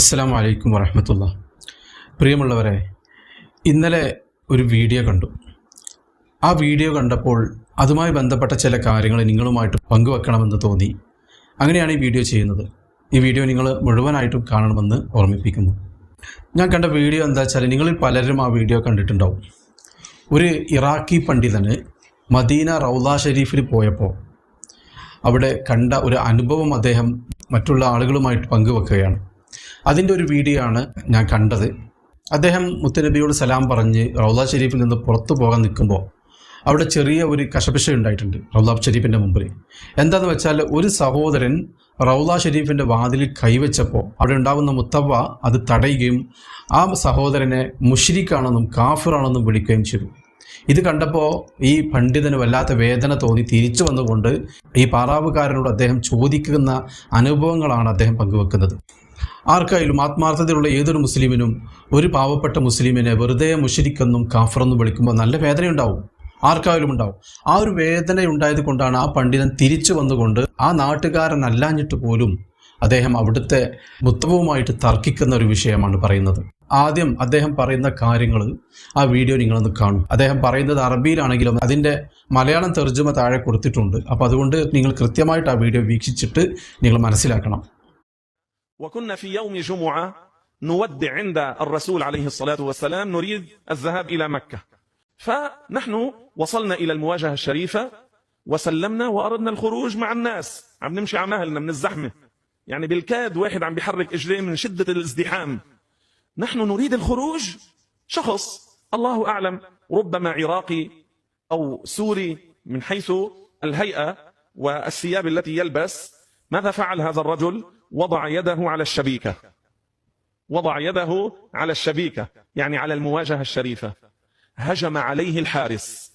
അസ്സാം വലൈക്കും വരഹമത്തുള്ള പ്രിയമുള്ളവരെ ഇന്നലെ ഒരു വീഡിയോ കണ്ടു. ആ വീഡിയോ കണ്ടപ്പോൾ അതുമായി ബന്ധപ്പെട്ട ചില കാര്യങ്ങൾ നിങ്ങളുമായിട്ട് പങ്കുവെക്കണമെന്ന് തോന്നി. അങ്ങനെയാണ് ഈ വീഡിയോ ചെയ്യുന്നത്. ഈ വീഡിയോ നിങ്ങൾ മുഴുവനായിട്ടും കാണണമെന്ന് ഓർമ്മിപ്പിക്കുന്നു. ഞാൻ കണ്ട വീഡിയോ എന്താ വെച്ചാൽ നിങ്ങളിൽ പലരും ആ വീഡിയോ കണ്ടിട്ടുണ്ടാവും. ഒരു ഇറാഖി പണ്ഡിതന് മദീന റൗദ ഷെരീഫിൽ പോയപ്പോൾ അവിടെ കണ്ട ഒരു അനുഭവം അദ്ദേഹം മറ്റുള്ള ആളുകളുമായിട്ട് പങ്കുവെക്കുകയാണ്. അതിന്റെ ഒരു വീഡിയോ ആണ് ഞാൻ കണ്ടത്. അദ്ദേഹം മുത്തനബിയോട് സലാം പറഞ്ഞ് റൗദ ഷെരീഫിൽ നിന്ന് പുറത്തു പോകാൻ നിൽക്കുമ്പോൾ അവിടെ ചെറിയ ഒരു കശപിശ ഉണ്ടായിട്ടുണ്ട് റൗദാ ഷെരീഫിന്റെ മുമ്പിൽ എന്താന്ന് വെച്ചാൽ ഒരു സഹോദരൻ റൗദ ഷെരീഫിന്റെ വാതിലിൽ കൈവച്ചപ്പോൾ അവിടെ ഉണ്ടാകുന്ന മുത്തവ അത് തടയുകയും ആ സഹോദരനെ മുഷിരിക്കാണെന്നും കാഫിറാണെന്നും വിളിക്കുകയും ചെയ്തു. ഇത് കണ്ടപ്പോൾ ഈ പണ്ഡിതന് വല്ലാത്ത വേദന തോന്നി തിരിച്ചു വന്നുകൊണ്ട് ഈ പാറാവുകാരനോട് അദ്ദേഹം ചോദിക്കുന്ന അനുഭവങ്ങളാണ് അദ്ദേഹം പങ്കുവെക്കുന്നത്. ആർക്കായാലും ആത്മാർത്ഥതയുള്ള ഏതൊരു മുസ്ലിമിനും ഒരു പാവപ്പെട്ട മുസ്ലിമിനെ വെറുതെ മുഷിരിക്കെന്നും കാഫറെന്നും വിളിക്കുമ്പോൾ നല്ല വേദനയുണ്ടാവും. ആർക്കായാലും ഉണ്ടാവും. ആ ഒരു വേദന ഉണ്ടായത് കൊണ്ടാണ് ആ പണ്ഡിതൻ തിരിച്ചു വന്നുകൊണ്ട് ആ നാട്ടുകാരനല്ലാഞ്ഞിട്ട് പോലും അദ്ദേഹം അവിടുത്തെ മുത്തവുമായിട്ട് തർക്കിക്കുന്ന ഒരു വിഷയമാണ് പറയുന്നത്. ആദ്യം അദ്ദേഹം പറയുന്ന കാര്യങ്ങൾ ആ വീഡിയോ നിങ്ങളൊന്ന് കാണും. അദ്ദേഹം പറയുന്നത് അറബിയിലാണെങ്കിലും അതിന്റെ മലയാളം തെർജമ താഴെ കൊടുത്തിട്ടുണ്ട്. അപ്പോൾ അതുകൊണ്ട് നിങ്ങൾ കൃത്യമായിട്ട് ആ വീഡിയോ വീക്ഷിച്ചിട്ട് നിങ്ങൾ മനസ്സിലാക്കണം. وكنا في يوم جمعة نودع عند الرسول عليه الصلاة والسلام نريد الذهاب إلى مكة. فنحن وصلنا إلى المواجهة الشريفة وسلمنا وأردنا الخروج مع الناس. عم نمشي على مهلنا من الزحمة. يعني بالكاد واحد عم بيحرك إجريه من شدة الازدحام. نحن نريد الخروج شخص الله أعلم ربما عراقي أو سوري من حيث الهيئة والثياب التي يلبس. ماذا فعل هذا الرجل؟ وضع يده على الشبيكة. وضع يده على الشبيكة يعني على المواجهة الشريفة. هجم عليه الحارس.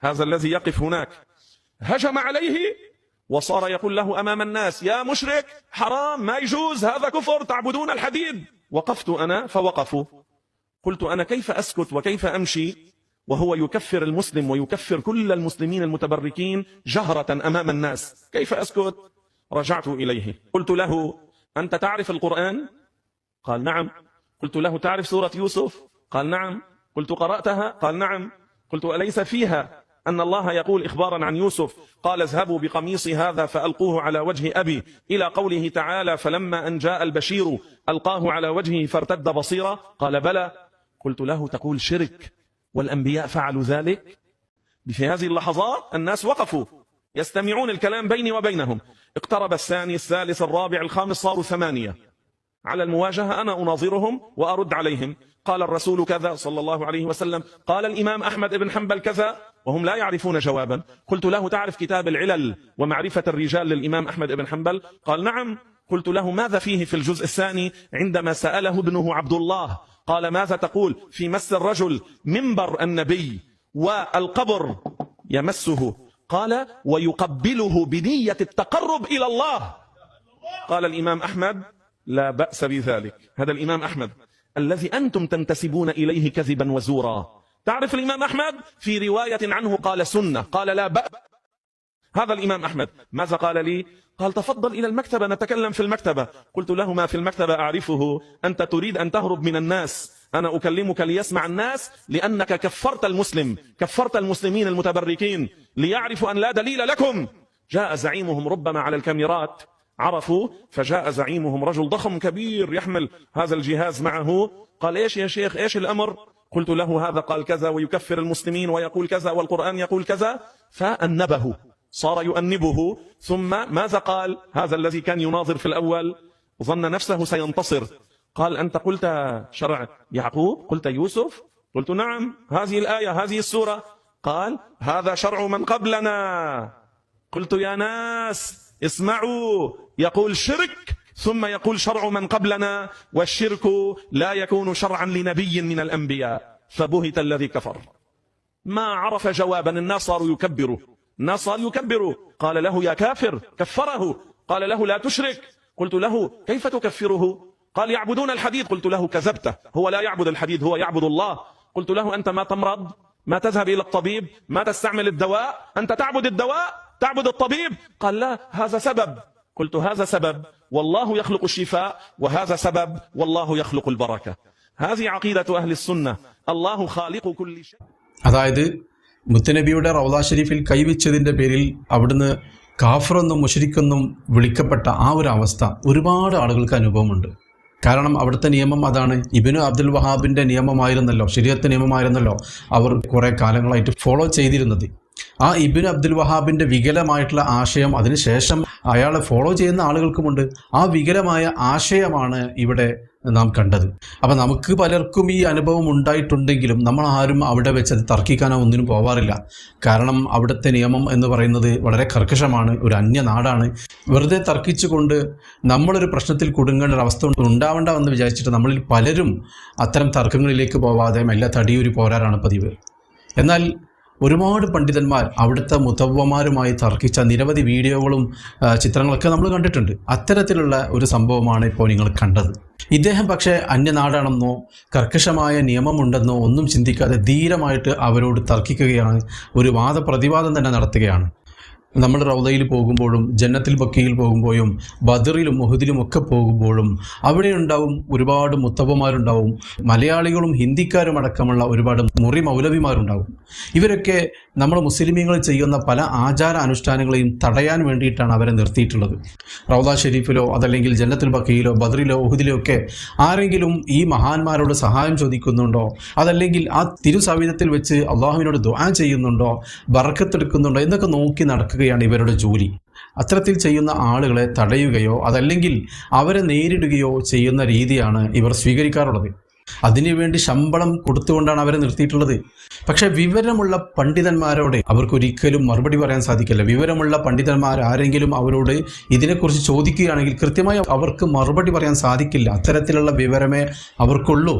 هذا الذي يقف هناك. هجم عليه وصار يقول له أمام الناس يا مشرك حرام ما يجوز هذا كفر تعبدون الحديد. وقفت أنا فوقفوا. قلت أنا كيف أسكت وكيف أمشي؟ وهو يكفر المسلم ويكفر كل المسلمين المتبركين جهرة أمام الناس. كيف أسكت؟ رجعت إليه. قلت له أنت تعرف القرآن؟ قال نعم. قلت له تعرف سورة يوسف؟ قال نعم. قلت قرأتها؟ قال نعم. قلت أليس فيها أن الله يقول إخبارا عن يوسف؟ قال اذهبوا بقميصي هذا فألقوه على وجه أبي. إلى قوله تعالى فلما أن جاء البشير ألقاه على وجهه فارتد بصيرا؟ قال بلى. قلت له تقول شرك والأنبياء فعلوا ذلك؟ في هذه اللحظات الناس وقفوا. يستمعون الكلام بيني وبينهم. اقترب الثاني الثالث الرابع الخامس صاروا ثمانية. على المواجهة أنا أناظرهم وأرد عليهم. قال الرسول كذا صلى الله عليه وسلم. قال الإمام أحمد بن حنبل كذا وهم لا يعرفون جوابا. قلت له تعرف كتاب العلل ومعرفة الرجال للإمام أحمد بن حنبل؟ قال نعم. قلت له ماذا فيه في الجزء الثاني عندما سأله ابنه عبد الله؟ قال ماذا تقول؟ في مس الرجل منبر النبي والقبر يمسه. قال ويقبله بنية التقرب إلى الله. قال الإمام أحمد لا بأس بذلك. هذا الإمام أحمد الذي أنتم تنتسبون إليه كذبا وزورا. تعرف الإمام أحمد؟ في رواية عنه قال سنة قال لا بأس. هذا الإمام أحمد. ماذا قال لي؟ قال تفضل إلى المكتبة نتكلم في المكتبة. قلت له ما في المكتبة أعرفه. أنت تريد أن تهرب من الناس. أنا أكلمك ليسمع الناس لأنك كفرت المسلم كفرت المسلمين المتبركين ليعرفوا أن لا دليل لكم. جاء زعيمهم ربما على الكاميرات. عرفوا فجاء زعيمهم رجل ضخم كبير يحمل هذا الجهاز معه. قال إيش يا شيخ؟ إيش الأمر؟ قلت له هذا قال كذا ويكفر المسلمين ويقول كذا والقرآن يقول كذا. فأنبه صار يؤنبه ثم ماذا قال؟ هذا الذي كان يناظر في الأول ظن نفسه سينتصر. قال أنت قلت شرع يعقوب؟ قلت يوسف؟ قلت نعم. هذه الآية هذه السورة. قال هذا شرع من قبلنا. قلت يا ناس اسمعوا. يقول شرك ثم يقول شرع من قبلنا والشرك لا يكون شرعا لنبي من الأنبياء. فبهت الذي كفر. ما عرف جوابا الناس صاروا يكبروا. الناس صاروا يكبروا قال له يا كافر كفره قال له لا تشرك قلت له كيف تكفره قال يعبدون الحديد قلت له كذبت هو لا يعبد الحديد هو يعبد الله قلت له أنت ما تمرض ما تذهب إلى الطبيب ما تستعمل الدواء أنت تعبد الدواء تعبد الطبيب قال لا هذا سبب قلت هذا سبب والله يخلق الشفاء وهذا سبب والله يخلق البركة هذه عقيدة أهل السنة الله خالق كل شيء അതായത് മുത്തനബിയുടെ റൗദ ഷരീഫിൽ കൈവച്ചതിന്റെ പേരിൽ അവിടുന്ന് കാഫറെന്നും മുഷരിക്കെന്നും വിളിക്കപ്പെട്ട ആ ഒരു അവസ്ഥ ഒരുപാട് ആളുകൾക്ക് അനുഭവമുണ്ട്. കാരണം അവിടുത്തെ നിയമം അതാണ്. ഇബിനു അബ്ദുൽ വഹാബിന്റെ നിയമമായിരുന്നല്ലോ ശരീരത്തെ നിയമമായിരുന്നല്ലോ അവർ കുറേ കാലങ്ങളായിട്ട് ഫോളോ ചെയ്തിരുന്നത്. ആ ഇബിൻ അബ്ദുൽ വഹാബിന്റെ വികലമായിട്ടുള്ള ആശയം അതിനുശേഷം അയാളെ ഫോളോ ചെയ്യുന്ന ആളുകൾക്കുമുണ്ട്. ആ വികലമായ ആശയമാണ് ഇവിടെ നാം കണ്ടത്. അപ്പൊ നമുക്ക് പലർക്കും ഈ അനുഭവം ഉണ്ടായിട്ടുണ്ടെങ്കിലും നമ്മൾ ആരും അവിടെ വെച്ച് അത് തർക്കിക്കാനോ ഒന്നിനും പോവാറില്ല. കാരണം അവിടുത്തെ നിയമം എന്ന് പറയുന്നത് വളരെ കർക്കശമാണ് ഒരു അന്യ നാടാണ്. വെറുതെ തർക്കിച്ചുകൊണ്ട് നമ്മളൊരു പ്രശ്നത്തിൽ കുടുങ്ങേണ്ട അവസ്ഥ ഉണ്ടാവണ്ട എന്ന് വിചാരിച്ചിട്ട് നമ്മളിൽ പലരും അത്തരം തർക്കങ്ങളിലേക്ക് പോവാതെ മെല്ലെ തടിയൂരി പോരാറാണ് പതിവ്. എന്നാൽ ഒരുപാട് പണ്ഡിതന്മാർ അവിടുത്തെ മുതവ്വമാരുമായി തർക്കിച്ച നിരവധി വീഡിയോകളും ചിത്രങ്ങളൊക്കെ നമ്മൾ കണ്ടിട്ടുണ്ട്. അത്തരത്തിലുള്ള ഒരു സംഭവമാണ് ഇപ്പോൾ നിങ്ങൾ കണ്ടത്. ഇദ്ദേഹം പക്ഷേ അന്യനാടാണെന്നോ കർക്കശമായ നിയമമുണ്ടെന്നോ ഒന്നും ചിന്തിക്കാതെ ധീരമായിട്ട് അവരോട് തർക്കിക്കുകയാണ് ഒരു വാദപ്രതിവാദം തന്നെ നടത്തുകയാണ്. നമ്മൾ റൗദയിൽ പോകുമ്പോഴും ജന്നത്തിൽ ബക്കിയിൽ പോകുമ്പോഴും ബദറിലും മുഹദിലും ഒക്കെ പോകുമ്പോഴും അവിടെ ഉണ്ടാവും ഒരുപാട് മുത്തപ്പന്മാരുണ്ടാവും മലയാളികളും ഹിന്ദിക്കാരും അടക്കമുള്ള ഒരുപാട് മുറി മൗലവിമാരുണ്ടാവും. ഇവരൊക്കെ നമ്മൾ മുസ്ലിമീങ്ങൾ ചെയ്യുന്ന പല ആചാര അനുഷ്ഠാനങ്ങളെയും തടയാൻ വേണ്ടിയിട്ടാണ് അവരെ നിർത്തിയിട്ടുള്ളത്. റൗദ ഷെരീഫിലോ അതല്ലെങ്കിൽ ജന്നത്തിൽ ബക്കിയിലോ ബദറിലോ ഉഹുദിലോ ഒക്കെ ആരെങ്കിലും ഈ മഹാന്മാരോട് സഹായം ചോദിക്കുന്നുണ്ടോ? അതല്ലെങ്കിൽ ആ തിരുസവിധത്തിൽ വെച്ച് അള്ളാഹുവിനോട് ദുആ ചെയ്യുന്നുണ്ടോ? ബറക്കത്തെടുക്കുന്നുണ്ടോ എന്നൊക്കെ നോക്കി നടക്കുകയാണ് ഇവരുടെ ജോലി. അത്തരത്തിൽ ചെയ്യുന്ന ആളുകളെ തടയുകയോ അതല്ലെങ്കിൽ അവരെ നേരിടുകയോ ചെയ്യുന്ന രീതിയാണ് ഇവർ സ്വീകരിക്കാറുള്ളത്. അതിനുവേണ്ടി ശമ്പളം കൊടുത്തുകൊണ്ടാണ് അവരെ നിർത്തിയിട്ടുള്ളത്. പക്ഷെ വിവരമുള്ള പണ്ഡിതന്മാരോട് അവർക്കൊരിക്കലും മറുപടി പറയാൻ സാധിക്കില്ല. വിവരമുള്ള പണ്ഡിതന്മാർ ആരെങ്കിലും അവരോട് ഇതിനെക്കുറിച്ച് ചോദിക്കുകയാണെങ്കിൽ കൃത്യമായി അവർക്ക് മറുപടി പറയാൻ സാധിക്കില്ല. അത്തരത്തിലുള്ള വിവരമേ അവർക്കുള്ളൂ.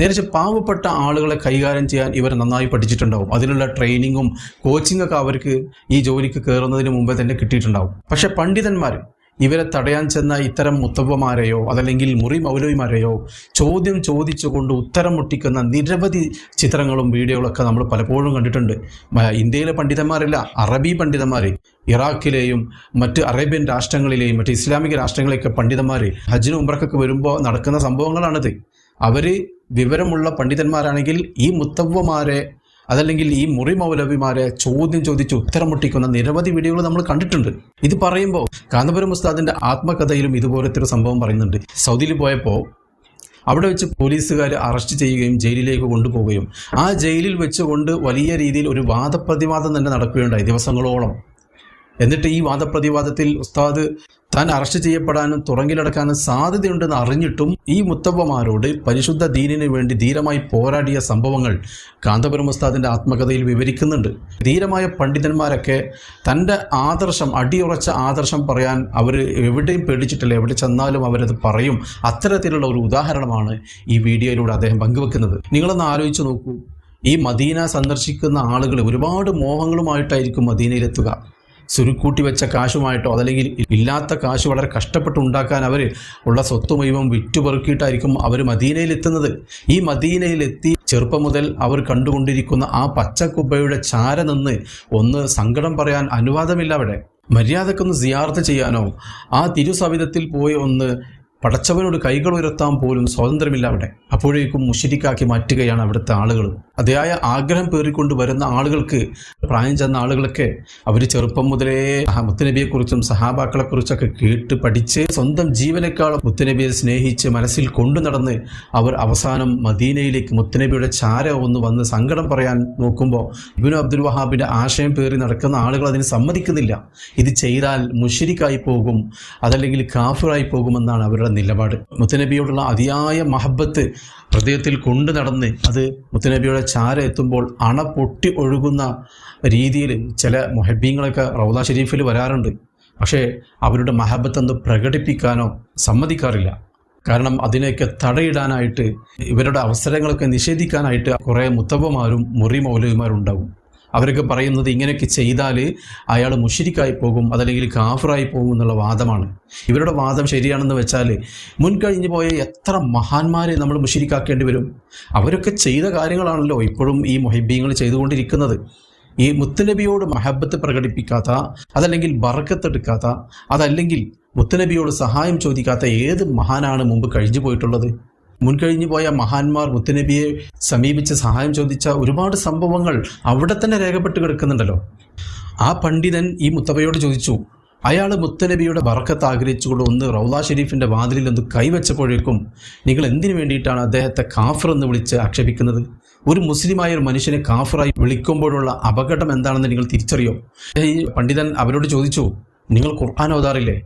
നേരെ പാവപ്പെട്ട ആളുകളെ കൈകാര്യം ചെയ്യാൻ ഇവർ നന്നായി പഠിച്ചിട്ടുണ്ടാവും. അതിനുള്ള ട്രെയിനിങ്ങും കോച്ചിങ് ഒക്കെ അവർക്ക് ഈ ജോലിക്ക് കയറുന്നതിന് മുമ്പേ തന്നെ കിട്ടിയിട്ടുണ്ടാവും. പക്ഷെ പണ്ഡിതന്മാർ ഇവരെ തടയാൻ ചെന്ന ഇത്തരം മുത്തവ്വമാരെയോ അതല്ലെങ്കിൽ മുറി മൗലവിമാരെയോ ചോദ്യം ചോദിച്ചുകൊണ്ട് ഉത്തരം മുട്ടിക്കുന്ന നിരവധി ചിത്രങ്ങളും വീഡിയോകളൊക്കെ നമ്മൾ പലപ്പോഴും കണ്ടിട്ടുണ്ട്. ഇന്ത്യയിലെ പണ്ഡിതന്മാരല്ല അറബി പണ്ഡിതന്മാർ ഇറാഖിലെയും മറ്റ് അറേബ്യൻ രാഷ്ട്രങ്ങളിലെയും മറ്റ് ഇസ്ലാമിക രാഷ്ട്രങ്ങളിലെയൊക്കെ പണ്ഡിതന്മാർ ഹജ്ജിന് ഉംറക്കൊക്കെ വരുമ്പോൾ നടക്കുന്ന സംഭവങ്ങളാണിത്. അവർ വിവരമുള്ള പണ്ഡിതന്മാരാണെങ്കിൽ ഈ മുത്തവ്വമാരെ അതല്ലെങ്കിൽ ഈ മുറി മൗലവിമാരെ ചോദ്യം ചോദിച്ച് ഉത്തരം മുട്ടിക്കുന്ന നിരവധി വീഡിയോകൾ നമ്മൾ കണ്ടിട്ടുണ്ട്. ഇത് പറയുമ്പോൾ കാന്തപുരം ഉസ്താദിന്റെ ആത്മകഥയിലും ഇതുപോലത്തെ ഒരു സംഭവം പറയുന്നുണ്ട്. സൗദിയിൽ പോയപ്പോൾ അവിടെ വെച്ച് പോലീസുകാർ അറസ്റ്റ് ചെയ്യുകയും ജയിലിലേക്ക് കൊണ്ടുപോവുകയും ആ ജയിലിൽ വെച്ചുകൊണ്ട് വലിയ രീതിയിൽ ഒരു വാദപ്രതിവാദം തന്നെ നടക്കുകയുണ്ടായി ദിവസങ്ങളോളം. എന്നിട്ട് ഈ വാദപ്രതിവാദത്തിൽ ഉസ്താദ് താൻ അറസ്റ്റ് ചെയ്യപ്പെടാനും തുറങ്കിലടക്കാനും സാധ്യതയുണ്ടെന്ന് അറിഞ്ഞിട്ടും ഈ മുത്തവ്വമാരോട് പരിശുദ്ധ ദീനിന് വേണ്ടി ധീരമായി പോരാടിയ സംഭവങ്ങൾ കാന്തപുരം ഉസ്താദിന്റെ ആത്മകഥയിൽ വിവരിക്കുന്നുണ്ട്. ധീരമായ പണ്ഡിതന്മാരൊക്കെ തന്റെ ആദർശം അടിയുറച്ച ആദർശം പറയാൻ അവർ എവിടെയും പേടിച്ചിട്ടില്ല എവിടെ ചെന്നാലും അവരത് പറയും. അത്തരത്തിലുള്ള ഒരു ഉദാഹരണമാണ് ഈ വീഡിയോയിലൂടെ അദ്ദേഹം പങ്കുവെക്കുന്നത്. നിങ്ങളൊന്ന് ആലോചിച്ച് നോക്കൂ. ഈ മദീന സന്ദർശിക്കുന്ന ആളുകൾ ഒരുപാട് മോഹങ്ങളുമായിട്ടായിരിക്കും മദീനയിലെത്തുക. സുരുക്കൂട്ടി വെച്ച കാശുമായിട്ടോ അതല്ലെങ്കിൽ ഇല്ലാത്ത കാശ് വളരെ കഷ്ടപ്പെട്ട് ഉണ്ടാക്കാൻ അവർ ഉള്ള സ്വത്ത് മുഴുവൻ വിറ്റുപെറുക്കിയിട്ടായിരിക്കും അവർ മദീനയിലെത്തുന്നത്. ഈ മദീനയിലെത്തി ചെറുപ്പം മുതൽ അവർ കണ്ടുകൊണ്ടിരിക്കുന്ന ആ പച്ചക്കുബ്ബയുടെ ചാര നിന്ന് ഒന്ന് സങ്കടം പറയാൻ അനുവാദമില്ല അവിടെ. മര്യാദക്കൊന്ന് സിയാർത്ത് ചെയ്യാനോ ആ തിരുസവിധത്തിൽ പോയി ഒന്ന് പടച്ചവനോട് കൈകൾ ഉയർത്താൻ പോലും സ്വാതന്ത്ര്യമില്ല അവിടെ അപ്പോഴേക്കും മുഷിരിക്കാക്കി മാറ്റുകയാണ് അവിടുത്തെ ആളുകൾ. അതിയായ ആഗ്രഹം പേറിക്കൊണ്ട് വരുന്ന ആളുകൾക്ക് പ്രായം ചെന്ന ആളുകളൊക്കെ അവർ ചെറുപ്പം മുതലേ മുത്തനബിയെക്കുറിച്ചും സഹാബാക്കളെക്കുറിച്ചൊക്കെ കേട്ട് പഠിച്ച് സ്വന്തം ജീവനേക്കാളും മുത്തനബിയെ സ്നേഹിച്ച് മനസ്സിൽ കൊണ്ടു നടന്ന് അവർ അവസാനം മദീനയിലേക്ക് മുത്തനബിയുടെ ചാര ഒന്ന് വന്ന് സങ്കടം പറയാൻ നോക്കുമ്പോൾ ഇബിനു അബ്ദുൽ വഹാബിന്റെ ആശയം പേറി നടക്കുന്ന ആളുകൾ അതിന് സമ്മതിക്കുന്നില്ല. ഇത് ചെയ്താൽ മുഷിരിക്കായി പോകും അതല്ലെങ്കിൽ കാഫിറായി പോകുമെന്നാണ് അവരുടെ നിലപാട്. മുത്തനബിയോടുള്ള അതിയായ മഹബത്ത് ഹൃദയത്തിൽ കൊണ്ടു നടന്ന് അത് മുത്തനബിയുടെ ചാര എത്തുമ്പോൾ അണ പൊട്ടി ഒഴുകുന്ന രീതിയിൽ ചില മൊഹബീങ്ങളൊക്കെ റൗദ ഷെരീഫിൽ വരാറുണ്ട്. പക്ഷേ അവരുടെ മഹബത്തൊന്ന് പ്രകടിപ്പിക്കാനോ സമ്മതിക്കാറില്ല. കാരണം അതിനെയൊക്കെ തടയിടാനായിട്ട് ഇവരുടെ അവസരങ്ങളൊക്കെ നിഷേധിക്കാനായിട്ട് കുറേ മുത്തവമാരും മുറി മൗലവിമാരും ഉണ്ടാവും. അവരൊക്കെ പറയുന്നത് ഇങ്ങനെയൊക്കെ ചെയ്താൽ അയാൾ മുഷിരിക്കായി പോകും അതല്ലെങ്കിൽ കാഫറായി പോകും എന്നുള്ള വാദമാണ്. ഇവരുടെ വാദം ശരിയാണെന്ന് വെച്ചാൽ മുൻകഴിഞ്ഞു പോയ എത്ര മഹാന്മാരെ നമ്മൾ മുഷിരിക്കാക്കേണ്ടി വരും? അവരൊക്കെ ചെയ്ത കാര്യങ്ങളാണല്ലോ ഇപ്പോഴും ഈ മൊഹിബീങ്ങൾ ചെയ്തുകൊണ്ടിരിക്കുന്നത്. ഈ മുത്തുനബിയോട് മഹബത്ത് പ്രകടിപ്പിക്കാത്ത അതല്ലെങ്കിൽ ബറക്കത്തെടുക്കാത്ത അതല്ലെങ്കിൽ മുത്തുനബിയോട് സഹായം ചോദിക്കാത്ത ഏത് മഹാനാണ് മുമ്പ് കഴിഞ്ഞു പോയിട്ടുള്ളത്? മുൻകഴിഞ്ഞു പോയ മഹാന്മാർ മുത്തനബിയെ സമീപിച്ച് സഹായം ചോദിച്ച ഒരുപാട് സംഭവങ്ങൾ അവിടെ തന്നെ രേഖപ്പെട്ട് കിടക്കുന്നുണ്ടല്ലോ. ആ പണ്ഡിതൻ ഈ മുത്തബയോട് ചോദിച്ചു അയാൾ മുത്തനബിയുടെ ബർക്കത്ത് ആഗ്രഹിച്ചുകൊണ്ട് ഒന്ന് റൗല ഷെരീഫിന്റെ വാതിലിൽ ഒന്ന് കൈവച്ചപ്പോഴേക്കും നിങ്ങൾ എന്തിനു വേണ്ടിയിട്ടാണ് അദ്ദേഹത്തെ കാഫർ എന്ന് വിളിച്ച് ആക്ഷേപിക്കുന്നത്? ഒരു മുസ്ലിമായ ഒരു മനുഷ്യനെ കാഫറായി വിളിക്കുമ്പോഴുള്ള അപകടം എന്താണെന്ന് നിങ്ങൾ തിരിച്ചറിയോ? ഈ പണ്ഡിതൻ അവരോട് ചോദിച്ചു നിങ്ങൾ ഖുർആൻ ഓതാറില്ലേ?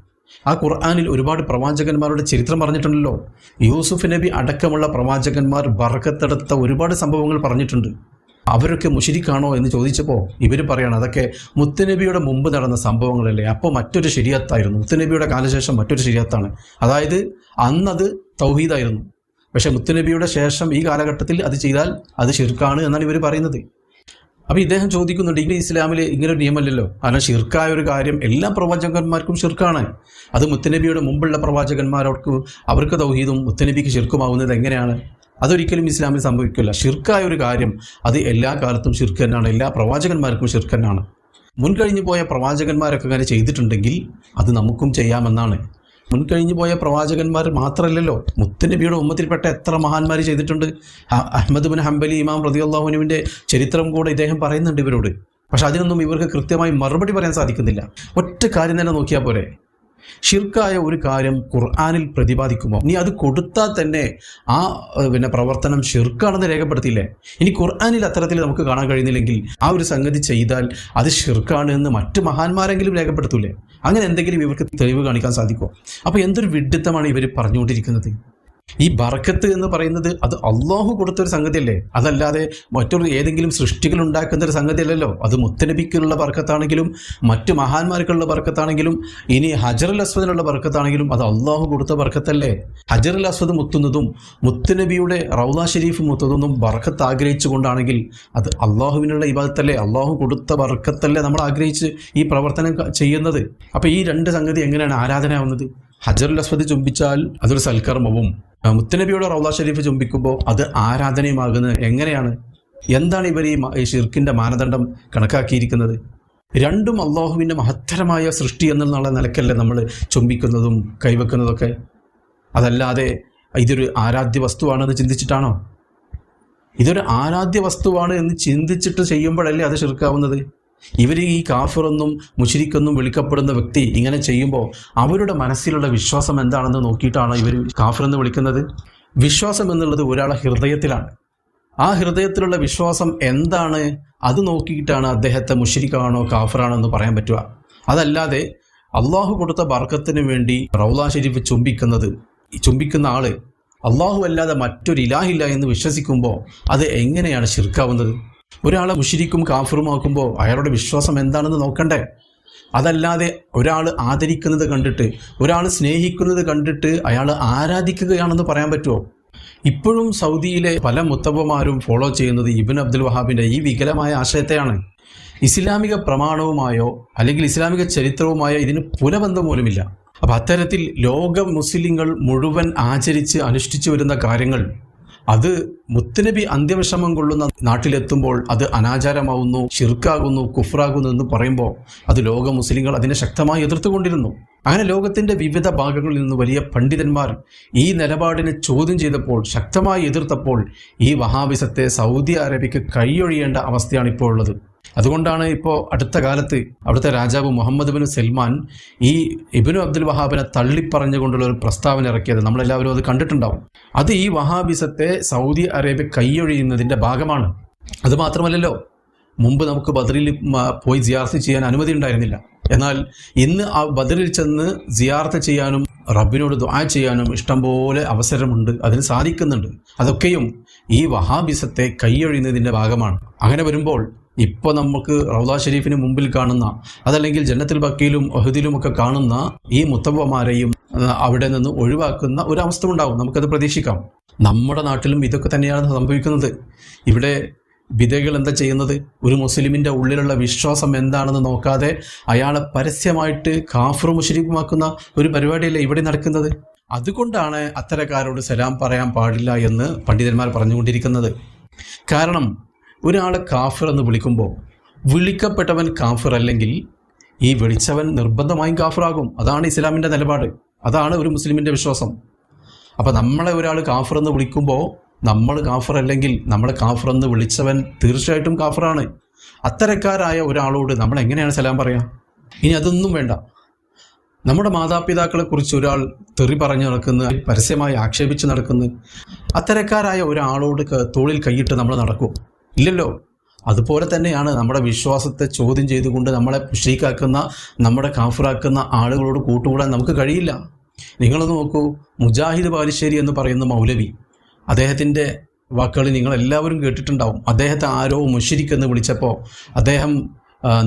ആ ഖുർആാനിൽ ഒരുപാട് പ്രവാചകന്മാരുടെ ചരിത്രം പറഞ്ഞിട്ടുണ്ടല്ലോ. യൂസുഫ് നബി അടക്കമുള്ള പ്രവാചകന്മാർ ബർക്കത്തെടുത്ത ഒരുപാട് സംഭവങ്ങൾ പറഞ്ഞിട്ടുണ്ട്. അവരൊക്കെ മുഷിരിക്കാണോ എന്ന് ചോദിച്ചപ്പോൾ ഇവർ പറയണം അതൊക്കെ മുത്തുനബിയുടെ മുമ്പ് നടന്ന സംഭവങ്ങളല്ലേ അപ്പോൾ മറ്റൊരു ശരിയത്തായിരുന്നു. മുത്തുനബിയുടെ കാലശേഷം മറ്റൊരു ശരിയത്താണ്. അതായത് അന്നത് തൗഹീദായിരുന്നു. പക്ഷെ മുത്തുനബിയുടെ ശേഷം ഈ കാലഘട്ടത്തിൽ അത് ചെയ്താൽ അത് ശിർക്കാണ് എന്നാണ് ഇവർ പറയുന്നത്. അപ്പോൾ ഇദ്ദേഹം ചോദിക്കുന്നുണ്ട് ഇങ്ങനെ ഇസ്ലാമിൽ ഇങ്ങനെ ഒരു നിയമമല്ലല്ലോ. കാരണം ഷിർക്കായ ഒരു കാര്യം എല്ലാ പ്രവാചകന്മാർക്കും ഷിർക്കാണ് അത് മുത്തനബിയുടെ മുമ്പുള്ള പ്രവാചകന്മാർക്ക് അവർക്ക് തൗഹീദും മുത്തനബിക്ക് ഷിർക്കുമാവുന്നത് എങ്ങനെയാണ്? അതൊരിക്കലും ഇസ്ലാമിൽ സംഭവിക്കില്ല. ഷിർക്കായ ഒരു കാര്യം അത് എല്ലാ കാലത്തും ഷിർക്ക് എല്ലാ പ്രവാചകന്മാർക്കും ഷിർക്ക് തന്നെയാണ്. മുൻകഴിഞ്ഞു പോയ പ്രവാചകന്മാരൊക്കെ അങ്ങനെ ചെയ്തിട്ടുണ്ടെങ്കിൽ അത് നമുക്കും ചെയ്യാമെന്നാണ്. മുൻകഴിഞ്ഞു പോയ പ്രവാചകന്മാർ മാത്രമല്ലല്ലോ മുത്തനബിയുടെ ഉമ്മത്തിൽപ്പെട്ട എത്ര മഹാന്മാർ ചെയ്തിട്ടുണ്ട്? അഹമ്മദ് ബിൻ ഹംബലി ഇമാം റതിയുള്ളാഹുനുവിന്റെ ചരിത്രം കൂടെ ഇദ്ദേഹം പറയുന്നുണ്ട് ഇവരോട്. പക്ഷെ അതിനൊന്നും ഇവർക്ക് കൃത്യമായി മറുപടി പറയാൻ സാധിക്കുന്നില്ല. ഒറ്റ കാര്യം തന്നെ നോക്കിയാൽ പോരെ. ഷിർക്കായ ഒരു കാര്യം ഖുർആാനിൽ പ്രതിപാദിക്കുമോ? നീ അത് കൊടുത്താൽ തന്നെ ആ പിന്നെ പ്രവർത്തനം ഷിർക്കാണെന്ന് രേഖപ്പെടുത്തിയില്ലേ? ഇനി ഖുർആാനിൽ അത്തരത്തിൽ നമുക്ക് കാണാൻ കഴിയുന്നില്ലെങ്കിൽ ആ ഒരു സംഗതി ചെയ്താൽ അത് ഷിർക്കാണ് എന്ന് മറ്റു മഹാന്മാരെങ്കിലും രേഖപ്പെടുത്തൂലേ? അങ്ങനെ എന്തെങ്കിലും ഇവർക്ക് തെളിവ് കാണിക്കാൻ സാധിക്കുമോ? അപ്പോൾ എന്തൊരു വിഡിത്തമാണ് ഇവർ പറഞ്ഞുകൊണ്ടിരിക്കുന്നത്? ഈ ബർക്കത്ത് എന്ന് പറയുന്നത് അത് അള്ളാഹു കൊടുത്തൊരു സംഗതിയല്ലേ? അതല്ലാതെ മറ്റൊരു ഏതെങ്കിലും സൃഷ്ടികൾ ഉണ്ടാക്കുന്ന ഒരു സംഗതി അല്ലല്ലോ അത് മുത്തനബിക്കുള്ള ബർക്കത്താണെങ്കിലും മറ്റു മഹാന്മാർക്കുള്ള ബർക്കത്താണെങ്കിലും ഇനി ഹജറുൽ അസ്വദിനുള്ള ബർക്കത്താണെങ്കിലും അത് അള്ളാഹു കൊടുത്ത ബർക്കത്തല്ലേ? ഹജറുൽ അസ്വദ് മുത്തുന്നതും മുത്തനബിയുടെ റൗദ ഷെരീഫ് മുത്തുന്നതും ബർക്കത്ത് ആഗ്രഹിച്ചുകൊണ്ടാണെങ്കിൽ അത് അള്ളാഹുവിനുള്ള ഇബാദത്തല്ലേ? അള്ളാഹു കൊടുത്ത ബർക്കത്തല്ലേ നമ്മൾ ആഗ്രഹിച്ച് ഈ പ്രവർത്തനം ചെയ്യുന്നത്? അപ്പോൾ ഈ രണ്ട് സംഗതി എങ്ങനെയാണ് ആരാധന ആരാധനയാവുന്നത്? ഹജറുൽ അസ്വദ് ചുംബിച്ചാൽ അതൊരു സൽക്കർമ്മവും മുത്തനബിയുടെ റൗദ ഷരീഫ് ചുംബിക്കുമ്പോൾ അത് ആരാധനയുമാകുന്നത് എങ്ങനെയാണ്? എന്താണ് ഇവർ ഈ ഷിർക്കിന്റെ മാനദണ്ഡം കണക്കാക്കിയിരിക്കുന്നത്? രണ്ടും അള്ളാഹുവിന്റെ മഹത്തരമായ സൃഷ്ടി എന്നുള്ള നിലക്കല്ലേ നമ്മൾ ചുംബിക്കുന്നതും കൈവെക്കുന്നതൊക്കെ. അതല്ലാതെ ഇതൊരു ആരാധ്യ വസ്തുവാണെന്ന് ചിന്തിച്ചിട്ടാണോ? ഇതൊരു ആരാധ്യ വസ്തുവാണ് എന്ന് ചിന്തിച്ചിട്ട് ചെയ്യുമ്പോഴല്ലേ അത് ഷിർക്കാവുന്നത്? ഇവർ ഈ കാഫിറെന്നും മുഷിരിക്കെന്നും വിളിക്കപ്പെടുന്ന വ്യക്തി ഇങ്ങനെ ചെയ്യുമ്പോൾ അവരുടെ മനസ്സിലുള്ള വിശ്വാസം എന്താണെന്ന് നോക്കിയിട്ടാണ് ഇവർ കാഫിറെന്ന് വിളിക്കുന്നത്? വിശ്വാസം എന്നുള്ളത് ഒരാളെ ഹൃദയത്തിലാണ്. ആ ഹൃദയത്തിലുള്ള വിശ്വാസം എന്താണ്? അത് നോക്കിയിട്ടാണ് അദ്ദേഹത്തെ മുഷിരിക്കാണോ കാഫറാണോ എന്ന് പറയാൻ പറ്റുക. അതല്ലാതെ അള്ളാഹു കൊടുത്ത ബർക്കത്തിന് വേണ്ടി റൗലാ ഷെരീഫ് ചുംബിക്കുന്നത് ചുംബിക്കുന്ന ആൾ അള്ളാഹു അല്ലാതെ മറ്റൊരു ഇലാഹില്ല എന്ന് വിശ്വസിക്കുമ്പോൾ അത് എങ്ങനെയാണ് ശിർക്കാവുന്നത്? ഒരാളെ മുഷിരിക്കും കാഫറുമാക്കുമ്പോൾ അയാളുടെ വിശ്വാസം എന്താണെന്ന് നോക്കണ്ടേ? അതല്ലാതെ ഒരാൾ ആദരിക്കുന്നത് കണ്ടിട്ട് ഒരാൾ സ്നേഹിക്കുന്നത് കണ്ടിട്ട് അയാൾ ആരാധിക്കുകയാണെന്ന് പറയാൻ പറ്റുമോ ഇപ്പോഴും സൗദിയിലെ പല മുത്തവമാരും ഫോളോ ചെയ്യുന്നത് ഇബിൻ അബ്ദുൽ വഹാബിന്റെ ഈ വികലമായ ആശയത്തെയാണ്. ഇസ്ലാമിക പ്രമാണവുമായോ അല്ലെങ്കിൽ ഇസ്ലാമിക ചരിത്രവുമായോ ഇതിന് പുനബന്ധം പോലുമില്ല അപ്പം അത്തരത്തിൽ ലോക മുസ്ലിങ്ങൾ മുഴുവൻ ആചരിച്ച് അനുഷ്ഠിച്ചു വരുന്ന കാര്യങ്ങൾ അത് മുത്തനബി അന്ത്യവിഷമം കൊള്ളുന്ന നാട്ടിലെത്തുമ്പോൾ അത് അനാചാരമാവുന്നു ഷിർക്കാകുന്നു കുഫ്രാകുന്നു എന്ന് പറയുമ്പോൾ അത് ലോക മുസ്ലിങ്ങൾ അതിനെ ശക്തമായി എതിർത്തുകൊണ്ടിരുന്നു. അങ്ങനെ ലോകത്തിന്റെ വിവിധ ഭാഗങ്ങളിൽ നിന്ന് വലിയ പണ്ഡിതന്മാർ ഈ നിലപാടിനെ ചോദ്യം ചെയ്തപ്പോൾ ശക്തമായി എതിർത്തപ്പോൾ ഈ വഹാബിസത്തെ സൗദി അറേബ്യക്ക് കൈയൊഴിയേണ്ട അവസ്ഥയാണ് ഇപ്പോൾ ഉള്ളത്. അതുകൊണ്ടാണ് ഇപ്പോൾ അടുത്ത കാലത്ത് അവിടുത്തെ രാജാവ് മുഹമ്മദ് ബിൻ സൽമാൻ ഈ ഇബിനു അബ്ദുൽ വഹാബിനെ തള്ളിപ്പറഞ്ഞുകൊണ്ടുള്ള ഒരു പ്രസ്താവന ഇറക്കിയത്. നമ്മളെല്ലാവരും അത് കണ്ടിട്ടുണ്ടാവും. അത് ഈ വഹാബിസത്തെ സൗദി അറേബ്യ കൈയൊഴിയുന്നതിന്റെ ഭാഗമാണ്. അത് മാത്രമല്ലല്ലോ മുമ്പ് നമുക്ക് ബദറിൽ പോയി ജിയാർത്ത് ചെയ്യാൻ അനുമതി ഉണ്ടായിരുന്നില്ല. എന്നാൽ ഇന്ന് ആ ബദറിൽ ചെന്ന് ജിയാർത്ത് ചെയ്യാനും റബ്ബിനോട് ദ്വാ ചെയ്യാനും ഇഷ്ടംപോലെ അവസരമുണ്ട് അതിന് സാധിക്കുന്നുണ്ട്. അതൊക്കെയും ഈ വഹാബിസത്തെ കൈയൊഴിയുന്നതിന്റെ ഭാഗമാണ്. അങ്ങനെ വരുമ്പോൾ ഇപ്പോൾ നമുക്ക് റൗദ ഷെരീഫിന് മുമ്പിൽ കാണുന്ന അതല്ലെങ്കിൽ ജന്നത്തിൽ ബക്കീലും ഒക്കെ കാണുന്ന ഈ മുത്തവമാരെയും അവിടെ നിന്ന് ഒഴിവാക്കുന്ന ഒരു അവസ്ഥ ഉണ്ടാവും. നമുക്കത് പ്രതീക്ഷിക്കാം. നമ്മുടെ നാട്ടിലും ഇതൊക്കെ തന്നെയാണ് സംഭവിക്കുന്നത്. ഇവിടെ വിധകൾ എന്താ ചെയ്യുന്നത്? ഒരു മുസ്ലിമിന്റെ ഉള്ളിലുള്ള വിശ്വാസം എന്താണെന്ന് നോക്കാതെ അയാളെ പരസ്യമായിട്ട് കാഫർ മുഷരീഫുമാക്കുന്ന ഒരു പരിപാടിയല്ലേ ഇവിടെ നടക്കുന്നത്? അതുകൊണ്ടാണ് അത്തരക്കാരോട് സലാം പറയാൻ പാടില്ല എന്ന് പണ്ഡിതന്മാർ പറഞ്ഞുകൊണ്ടിരിക്കുന്നത്. കാരണം ഒരാളെ കാഫിർ എന്ന് വിളിക്കുമ്പോൾ വിളിക്കപ്പെട്ടവൻ കാഫിർ അല്ലെങ്കിൽ ഈ വിളിച്ചവൻ നിർബന്ധമായും കാഫിറാകും. അതാണ് ഇസ്ലാമിന്റെ നിലപാട്. അതാണ് ഒരു മുസ്ലിമിന്റെ വിശ്വാസം. അപ്പോൾ നമ്മളെ ഒരാൾ കാഫിർ എന്ന് വിളിക്കുമ്പോൾ നമ്മൾ കാഫർ അല്ലെങ്കിൽ നമ്മളെ കാഫർ എന്ന് വിളിച്ചവൻ തീർച്ചയായിട്ടും കാഫറാണ്. അത്തരക്കാരായ ഒരാളോട് നമ്മൾ എങ്ങനെയാണ് സലാം പറയാ? ഇനി അതൊന്നും വേണ്ട. നമ്മുടെ മാതാപിതാക്കളെ കുറിച്ച് ഒരാൾ തെറി പറഞ്ഞു നടക്കുന്ന പരസ്യമായി ആക്ഷേപിച്ച് നടക്കുന്ന. അത്തരക്കാരായ ഒരാളോട് തോളിൽ കൈയിട്ട് നമ്മൾ നടക്കും. ഇല്ലല്ലോ. അതുപോലെ തന്നെയാണ് നമ്മുടെ വിശ്വാസത്തെ ചോദ്യം ചെയ്തുകൊണ്ട് നമ്മളെ ഷീക്കാക്കുന്ന നമ്മുടെ കാഫറാക്കുന്ന ആളുകളോട് കൂട്ടുകൂടാൻ നമുക്ക് കഴിയില്ല. നിങ്ങളൊന്ന് നോക്കൂ മുജാഹിദ് ബാലുശ്ശേരി എന്ന് പറയുന്ന മൗലവി അദ്ദേഹത്തിന്റെ വാക്കുകൾ നിങ്ങൾ എല്ലാവരും കേട്ടിട്ടുണ്ടാവും. അദ്ദേഹത്തെ ആരോ മുഷിരിക്കെന്ന് വിളിച്ചപ്പോൾ അദ്ദേഹം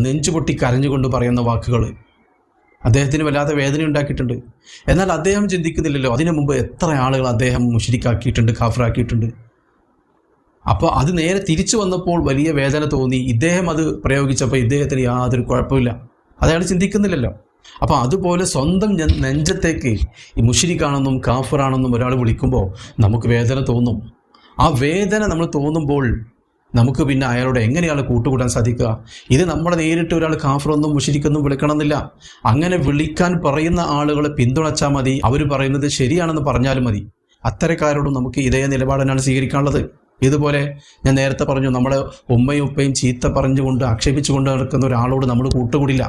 നെഞ്ചുപൊട്ടി കരഞ്ഞുകൊണ്ട് പറയുന്ന വാക്കുകൾ അദ്ദേഹത്തിന് വല്ലാതെ വേദന ഉണ്ടാക്കിയിട്ടുണ്ട്. എന്നാൽ അദ്ദേഹം ചിന്തിക്കുന്നില്ലല്ലോ അതിനു മുമ്പ് എത്ര ആളുകൾ അദ്ദേഹം മുഷിരിക്കാക്കിയിട്ടുണ്ട് കാഫറാക്കിയിട്ടുണ്ട്. അപ്പോൾ അത് നേരെ തിരിച്ചു വന്നപ്പോൾ വലിയ വേദന തോന്നി. ഇദ്ദേഹം അത് പ്രയോഗിച്ചപ്പോൾ ഇദ്ദേഹത്തിന് യാതൊരു കുഴപ്പമില്ല അതയാൾ ചിന്തിക്കുന്നില്ലല്ലോ. അപ്പോൾ അതുപോലെ സ്വന്തം നെഞ്ചത്തേക്ക് ഈ മുഷിരിക്കാണെന്നും കാഫറാണെന്നും ഒരാൾ വിളിക്കുമ്പോൾ നമുക്ക് വേദന തോന്നും. ആ വേദന നമ്മൾ തോന്നുമ്പോൾ നമുക്ക് പിന്നെ അയാളോട് എങ്ങനെയാണ് കൂട്ടുകൂടാൻ സാധിക്കുക? ഇത് നമ്മളെ നേരിട്ട് ഒരാൾ കാഫറൊന്നും മുഷിരിക്കൊന്നും വിളിക്കണമെന്നില്ല. അങ്ങനെ വിളിക്കാൻ പറയുന്ന ആളുകളെ പിന്തുണച്ചാൽ മതി. അവർ പറയുന്നത് ശരിയാണെന്ന് പറഞ്ഞാലും മതി. അത്തരക്കാരോടും നമുക്ക് ഇതേ നിലപാടിനാണ് സ്വീകരിക്കാനുള്ളത്. ഇതുപോലെ ഞാൻ നേരത്തെ പറഞ്ഞു നമ്മളെ ഉമ്മയും ഉപ്പയും ചീത്ത പറഞ്ഞുകൊണ്ട് ആക്ഷേപിച്ചുകൊണ്ട് നടക്കുന്ന ഒരാളോട് നമ്മൾ കൂട്ടുകൂടില്ല.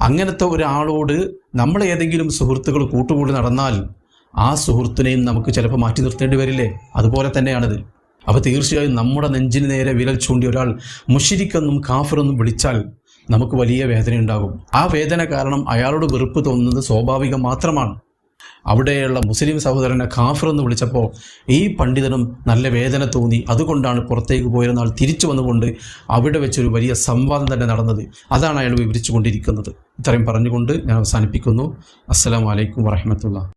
അങ്ങനത്തെ ഒരാളോട് നമ്മൾ ഏതെങ്കിലും സുഹൃത്തുക്കൾ കൂട്ടുകൂടി നടന്നാൽ ആ സുഹൃത്തിനെയും നമുക്ക് ചിലപ്പോൾ മാറ്റി നിർത്തേണ്ടി വരില്ലേ? അതുപോലെ തന്നെയാണിത്. അപ്പോൾ തീർച്ചയായും നമ്മുടെ നെഞ്ചിന് നേരെ വിരൽ ചൂണ്ടി ഒരാൾ മുഷിരിക്കെന്നും കാഫറെന്നും വിളിച്ചാൽ നമുക്ക് വലിയ വേദന ഉണ്ടാകും ആ വേദന കാരണം അയാളോട് വെറുപ്പ് തോന്നുന്നത് സ്വാഭാവികം മാത്രമാണ്. അവിടെയുള്ള മുസ്ലിം സഹോദരനെ ഖാഫർ എന്ന് വിളിച്ചപ്പോൾ ഈ പണ്ഡിതനും നല്ല വേദന തോന്നി. അതുകൊണ്ടാണ് പുറത്തേക്ക് പോയിരുന്ന ആൾ തിരിച്ചു വന്നുകൊണ്ട് അവിടെ വെച്ചൊരു വലിയ സംവാദം തന്നെ നടന്നത്. അതാണ് അയാൾ വിവരിച്ചു കൊണ്ടിരിക്കുന്നത് ഇത്രയും പറഞ്ഞുകൊണ്ട് ഞാൻ അവസാനിപ്പിക്കുന്നു. അസ്സാം വലൈക്കും വറഹമത്തുള്ള